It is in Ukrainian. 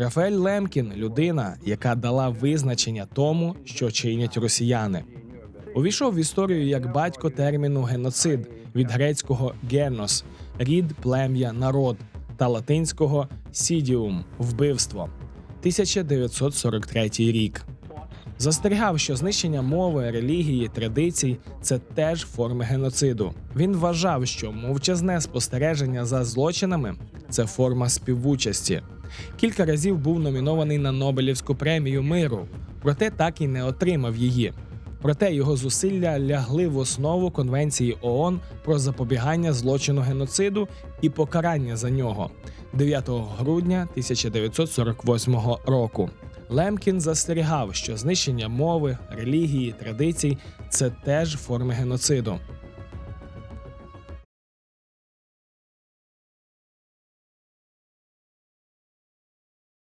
Рафаель Лемкін людина, яка дала визначення тому, що чинять росіяни. Увійшов в історію як батько терміну геноцид від грецького генос рід, плем'я, народ та латинського сідіум вбивство 1943 рік. Застерігав, що знищення мови, релігії, традицій це теж форми геноциду. Він вважав, що мовчазне спостереження за злочинами це форма співучасті. Кілька разів був номінований на Нобелівську премію миру, проте так і не отримав її. Проте його зусилля лягли в основу Конвенції ООН про запобігання злочину геноциду і покарання за нього 9 грудня 1948 року. Лемкін застерігав, що знищення мови, релігії, традицій це теж форми геноциду.